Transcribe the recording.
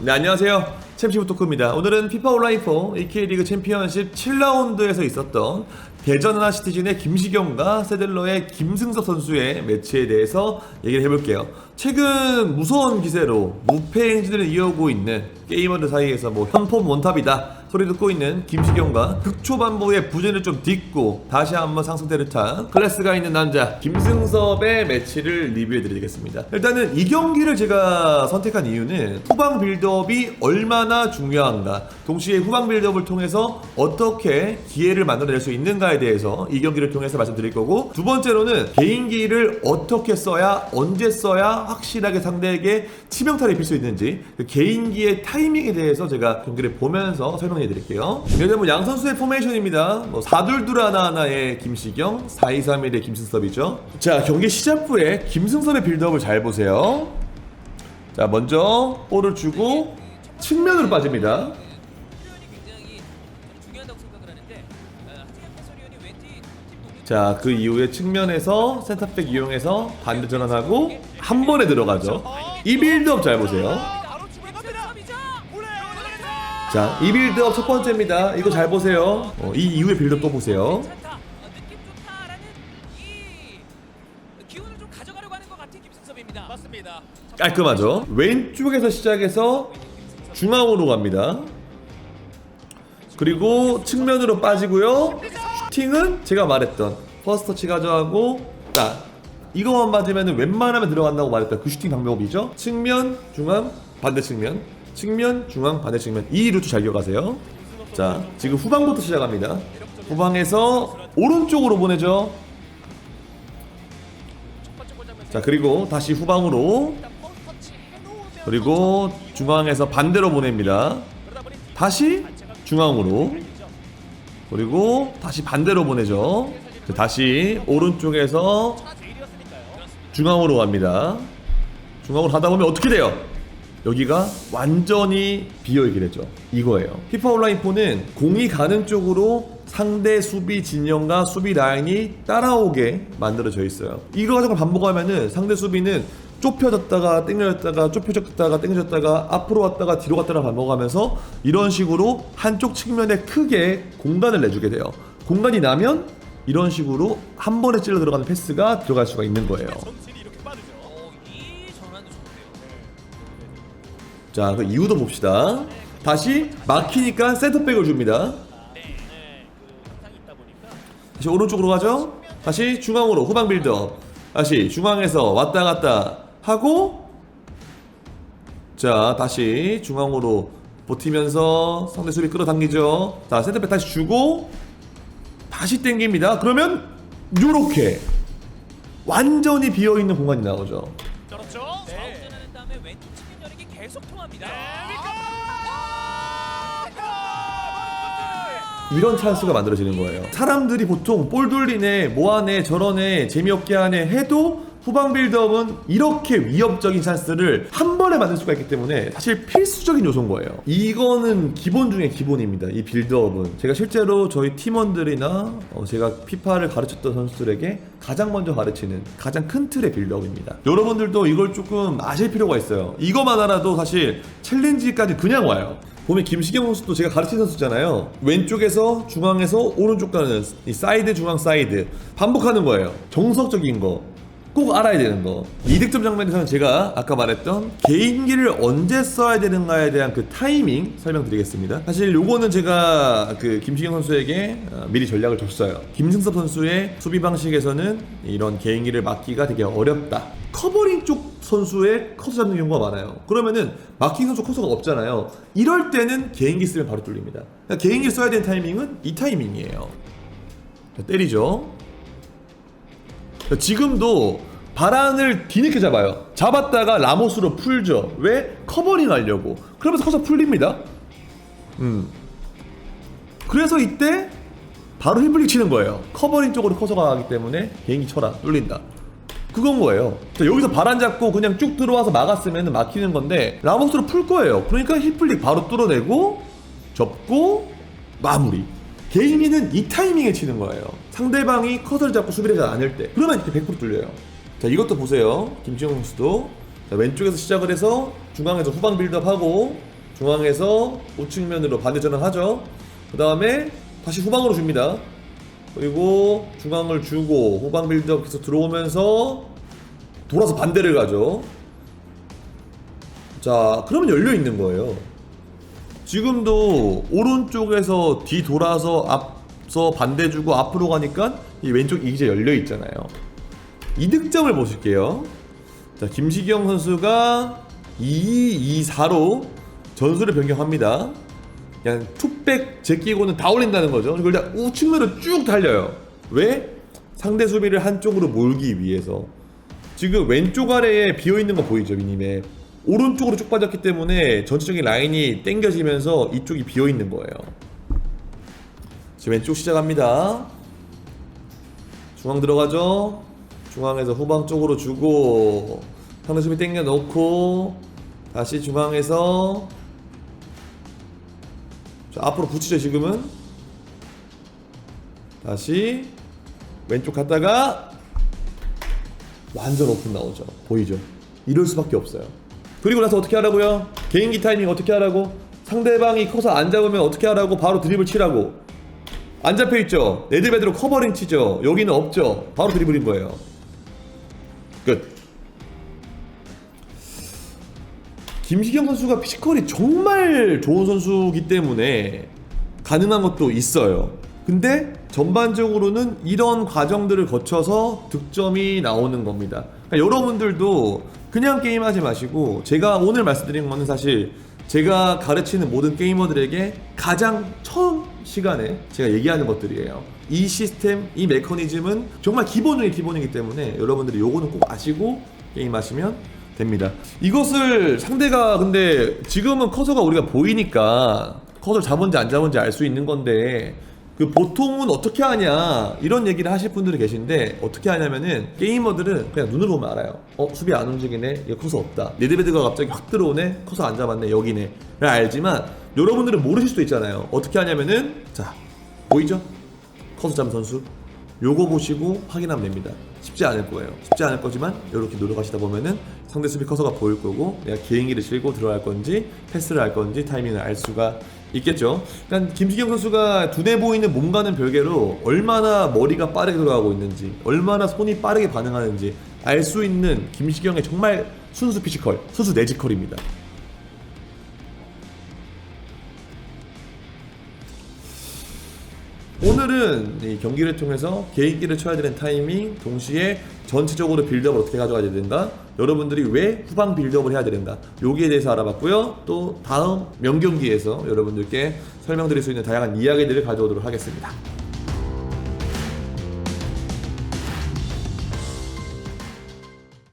네 안녕하세요. 챔피언 토크입니다. 오늘은 피파 온라인 4 AK리그 챔피언십 7라운드에서 있었던 대전 하나 시티즌의 김시경과 세들러의 김승섭 선수의 매치에 대해서 얘기를 해볼게요. 최근 무서운 기세로 무패 행진을 이어오고 있는 게이머들 사이에서 뭐 현폼 원탑이다 소리 듣고 있는 김시경과 극초반부의 부진을 좀 딛고 다시 한번 상승대를 탄 클래스가 있는 남자 김승섭의 매치를 리뷰해드리겠습니다. 일단은 이 경기를 제가 선택한 이유는 후방 빌드업이 얼마나 중요한가 동시에 후방 빌드업을 통해서 어떻게 기회를 만들어낼 수 있는가에 대해서 이 경기를 통해서 말씀드릴 거고 두 번째로는 개인기를 어떻게 써야 언제 써야 확실하게 상대에게 치명타를 입힐 수 있는지 그 개인기의 타이밍에 대해서 제가 경기를 보면서 설명해 드릴게요. 여기는 뭐양 선수의 포메이션입니다. 뭐 4둘둘 하나하나의 김시경, 4-2-3-1의 김승섭이죠. 자, 경기 시작 후에 김승섭의 빌드업을 잘 보세요. 자, 먼저 볼을 주고 측면으로 빠집니다. 자, 그 이후에 측면에서 센터백 이용해서 반대 전환하고 한 번에 들어가죠. 이 빌드업 잘 보세요. 자, 이 빌드업 첫 번째입니다. 이거 잘 보세요. 어, 이 이후의 빌드업 또 보세요. 괜찮다. 어, 느낌 좋다라는 이 기운을 좀 가져가려고 하는 것 같은 김승섭입니다. 맞습니다. 깔끔하죠. 왼쪽에서 시작해서 중앙으로 갑니다. 그리고 측면으로 빠지고요. 슈팅은 제가 말했던 퍼스트 터치 가져가고 딱 이거만 맞으면 웬만하면 들어간다고 말했던 그 슈팅 방법이죠. 측면, 중앙, 반대 측면, 측면, 중앙, 반대 측면 이 루트 잘 기억하세요. 자, 지금 후방부터 시작합니다. 후방에서 오른쪽으로 보내죠. 자, 그리고 다시 후방으로 그리고 중앙에서 반대로 보냅니다. 다시 중앙으로 그리고 다시 반대로 보내죠. 자, 다시 오른쪽에서 중앙으로 갑니다. 중앙으로 가다 보면 어떻게 돼요? 여기가 완전히 비어있게 되죠. 이거예요. 피파 온라인 4는 공이 가는 쪽으로 상대 수비 진영과 수비 라인이 따라오게 만들어져 있어요. 이거 과정을 반복하면은 상대 수비는 좁혀졌다가 땡겨졌다가 좁혀졌다가 땡겨졌다가 앞으로 왔다가 뒤로 갔다가 반복하면서 이런 식으로 한쪽 측면에 크게 공간을 내주게 돼요. 공간이 나면 이런 식으로 한 번에 찔러 들어가는 패스가 들어갈 수가 있는 거예요. 자, 그 이유도 봅시다. 다시 막히니까 센터백을 줍니다. 다시 오른쪽으로 가죠. 다시 중앙으로 후방 빌드업. 다시 중앙에서 왔다 갔다 하고 자, 다시 중앙으로 버티면서 상대 수비 끌어당기죠. 자, 센터백 다시 주고 다시 땡깁니다. 그러면 요렇게 완전히 비어 있는 공간이 나오죠. 이런 찬스가 만들어지는 거예요. 사람들이 보통 볼 돌리네, 뭐하네, 저러네, 재미없게 하네 해도 후방 빌드업은 이렇게 위협적인 찬스를 한 번에 만들 수가 있기 때문에 사실 필수적인 요소인 거예요. 이거는 기본 중에 기본입니다. 이 빌드업은 제가 실제로 저희 팀원들이나 어, 제가 피파를 가르쳤던 선수들에게 가장 먼저 가르치는 가장 큰 틀의 빌드업입니다. 여러분들도 이걸 조금 아실 필요가 있어요. 이거만 알아도 사실 챌린지까지 그냥 와요. 보면 김시경 선수도 제가 가르친 선수잖아요. 왼쪽에서 중앙에서 오른쪽 가는 이 사이드 중앙 사이드 반복하는 거예요. 정석적인 거. 꼭 알아야 되는 거. 이득점 장면에서는 제가 아까 말했던 개인기를 언제 써야 되는가에 대한 그 타이밍 설명드리겠습니다. 사실 요거는 제가 그 김시경 선수에게 어, 미리 전략을 줬어요. 김승섭 선수의 수비 방식에서는 이런 개인기를 막기가 되게 어렵다. 커버링 쪽 선수의 커서 잡는 경우가 많아요. 그러면은 마킹 선수 커서가 없잖아요. 이럴 때는 개인기 쓰면 바로 뚫립니다. 그러니까 개인기 써야 되는 타이밍은 이 타이밍이에요. 자, 때리죠. 자, 지금도 바란을 뒤늦게 잡아요. 잡았다가 라모스로 풀죠. 왜? 커버링 하려고. 그러면서 커서 풀립니다. 음. 그래서 이때 바로 힙블릭 치는 거예요. 커버링 쪽으로 커서가 가기 때문에 개인기 쳐라. 뚫린다. 그건 거예요. 자, 여기서 바란 잡고 그냥 쭉 들어와서 막았으면 막히는 건데 라모스로 풀 거예요. 그러니까 힙플릭 바로 뚫어내고 접고 마무리. 개인기는 이 타이밍에 치는 거예요. 상대방이 컷을 잡고 수비를 잘안할 때. 그러면 이렇게 100% 뚫려요. 자, 이것도 보세요. 김지영 선수도 자, 왼쪽에서 시작을 해서 중앙에서 후방 빌드업하고 중앙에서 우측면으로 반대 전환하죠. 그 다음에 다시 후방으로 줍니다. 그리고 중앙을 주고 후방 빌드업 계속 들어오면서 돌아서 반대를 가죠. 자, 그러면 열려 있는 거예요. 지금도 오른쪽에서 뒤 돌아서 앞서 반대 주고 앞으로 가니까 이 왼쪽 이제 열려 있잖아요. 이득점을 보실게요. 자, 김시경 선수가 2-2-4로 전술을 변경합니다. 그냥 투백 제끼고는 다 올린다는 거죠. 그리고 우측면으로 쭉 달려요. 왜? 상대 수비를 한쪽으로 몰기 위해서. 지금 왼쪽 아래에 비어 있는 거 보이죠, 미니맵. 오른쪽으로 쭉 빠졌기 때문에 전체적인 라인이 당겨지면서 이쪽이 비어 있는 거예요. 지금 왼쪽 시작합니다. 중앙 들어가죠. 중앙에서 후방 쪽으로 주고 상대 수비 당겨 놓고 다시 중앙에서 자, 앞으로 붙이죠 지금은. 다시 왼쪽 갔다가 완전 오픈 나오죠. 보이죠? 이럴 수밖에 없어요. 그리고 나서 어떻게 하라고요? 개인기 타이밍 어떻게 하라고? 상대방이 커서 안 잡으면 어떻게 하라고? 바로 드립을 치라고. 안 잡혀 있죠? 레드베드로 커버링 치죠? 여기는 없죠? 바로 드리블인 거예요. 끝 김시경 선수가 피지컬이 정말 좋은 선수이기 때문에 가능한 것도 있어요. 근데 전반적으로는 이런 과정들을 거쳐서 득점이 나오는 겁니다. 그러니까 여러분들도 그냥 게임하지 마시고 제가 오늘 말씀드린 거는 사실 제가 가르치는 모든 게이머들에게 가장 처음 시간에 제가 얘기하는 것들이에요. 이 시스템, 이 메커니즘은 정말 기본 중의 기본이기 때문에 여러분들이 요거는 꼭 아시고 게임하시면 됩니다. 이것을 상대가 근데 지금은 커서가 우리가 보이니까 커서 잡은지 안 잡은지 알 수 있는 건데 그 보통은 어떻게 하냐 이런 얘기를 하실 분들이 계신데 어떻게 하냐면은 게이머들은 그냥 눈으로 보면 알아요. 어 수비 안 움직이네. 이거 커서 없다. 레드베드가 갑자기 확 들어오네. 커서 안 잡았네. 여기네. 를 알지만 여러분들은 모르실 수도 있잖아요. 어떻게 하냐면은 자 보이죠? 커서 잡은 선수 요거 보시고 확인하면 됩니다. 쉽지 않을 거예요. 쉽지 않을 거지만 이렇게 노력하시다 보면은 상대 수비 커서가 보일 거고 내가 개인기를 실고 들어갈 건지 패스를 할 건지 타이밍을 알 수가 있겠죠. 그러니까 김시경 선수가 눈에 보이는 몸과는 별개로 얼마나 머리가 빠르게 돌아가고 있는지, 얼마나 손이 빠르게 반응하는지 알 수 있는 김시경의 정말 순수 피지컬, 순수 내지컬입니다. 오늘은 이 경기를 통해서 개인기를 쳐야 되는 타이밍, 동시에 전체적으로 빌드업을 어떻게 가져가야 되는가, 여러분들이 왜 후방 빌드업을 해야 되는가, 여기에 대해서 알아봤고요. 또 다음 명경기에서 여러분들께 설명드릴 수 있는 다양한 이야기들을 가져오도록 하겠습니다.